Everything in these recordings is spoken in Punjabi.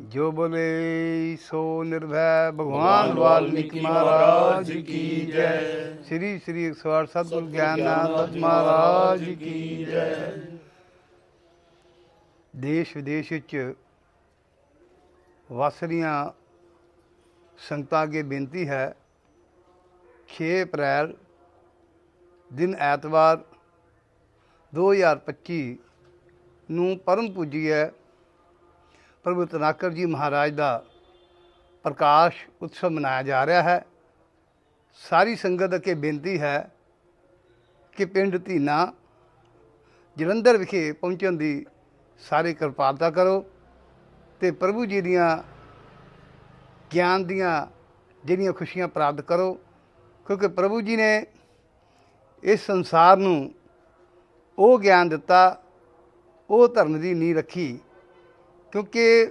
ਜੋ ਬੋਲੇ ਸੋ ਨਿਰਭੈ ਭਗਵਾਨ ਵਾਲਮੀਕੀ ਮਹਾਰਾਜ ਕੀ ਜੈ। ਸ੍ਰੀ ਸ੍ਰੀ 108 ਸਤਿਗੁਰ ਗਿਆਨਨਾਥ ਮਹਾਰਾਜ ਕੀ ਜੈ। ਦੇਸ਼ ਵਿਦੇਸ਼ ਵਿੱਚ ਵਸ ਰਹੀਆਂ ਸੰਗਤਾਂ ਅੱਗੇ ਬੇਨਤੀ ਹੈ 6 ਅਪ੍ਰੈਲ ਦਿਨ ਐਤਵਾਰ 2025 ਨੂੰ ਪਰਮ ਪੂਜੀ ਹੈ ਪ੍ਰਭੂ ਤਨਾਕਰ ਜੀ ਮਹਾਰਾਜ ਦਾ ਪ੍ਰਕਾਸ਼ ਉਤਸਵ ਮਨਾਇਆ ਜਾ ਰਿਹਾ ਹੈ। ਸਾਰੀ ਸੰਗਤ ਅੱਗੇ ਬੇਨਤੀ ਹੈ ਕਿ ਪਿੰਡ ਧੀਨਾ ਜਲੰਧਰ ਵਿਖੇ ਪਹੁੰਚਣ ਦੀ ਸਾਰੇ ਕਿਰਪਾਲਤਾ ਕਰੋ ਤੇ ਪ੍ਰਭੂ ਜੀ ਦੀਆਂ ਗਿਆਨ ਦੀਆਂ ਜਿਹੜੀਆਂ ਖੁਸ਼ੀਆਂ ਪ੍ਰਾਪਤ ਕਰੋ, ਕਿਉਂਕਿ ਪ੍ਰਭੂ ਜੀ ਨੇ ਇਸ ਸੰਸਾਰ ਨੂੰ ਉਹ ਗਿਆਨ ਦਿੱਤਾ, ਉਹ ਧਰਮ ਦੀ ਨੀਂਹ ਰੱਖੀ ਕਿਉਂਕਿ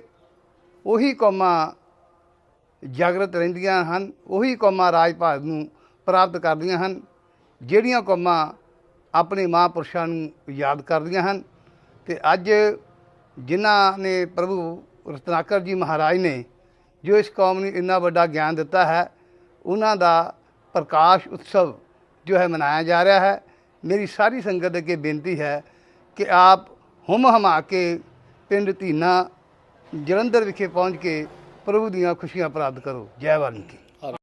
ਉਹੀ ਕੌਮਾਂ ਜਾਗਰਤ ਰਹਿੰਦੀਆਂ ਹਨ, ਉਹੀ ਕੌਮਾਂ ਰਾਜ ਭਾਗ ਨੂੰ ਪ੍ਰਾਪਤ ਕਰਦੀਆਂ ਹਨ, ਜਿਹੜੀਆਂ ਕੌਮਾਂ ਆਪਣੇ ਮਹਾਂਪੁਰਸ਼ਾਂ ਨੂੰ ਯਾਦ ਕਰਦੀਆਂ ਹਨ। ਤੇ ਅੱਜ ਜਿਨ੍ਹਾਂ ਨੇ ਪ੍ਰਭੂ ਰਤਨਾਕਰ ਜੀ ਮਹਾਰਾਜ ਨੇ ਜੋ ਇਸ ਕੌਮ ਨੂੰ ਇੰਨਾ ਵੱਡਾ ਗਿਆਨ ਦਿੱਤਾ ਹੈ, ਉਹਨਾਂ ਦਾ ਪ੍ਰਕਾਸ਼ ਉਤਸਵ ਜੋ ਹੈ ਮਨਾਇਆ ਜਾ ਰਿਹਾ ਹੈ। ਮੇਰੀ ਸਾਰੀ ਸੰਗਤ ਅੱਗੇ ਬੇਨਤੀ ਹੈ ਕਿ ਆਪ ਹੁਮ ਹਮਾ ਕੇ ਪਿੰਡ ਧੀਨਾ ਜਲੰਧਰ ਵਿਖੇ ਪਹੁੰਚ ਕੇ ਪ੍ਰਭੂ ਦੀਆਂ ਖੁਸ਼ੀਆਂ ਪ੍ਰਾਪਤ ਕਰੋ। ਜੈ ਵਾਲਮੀਕੀ।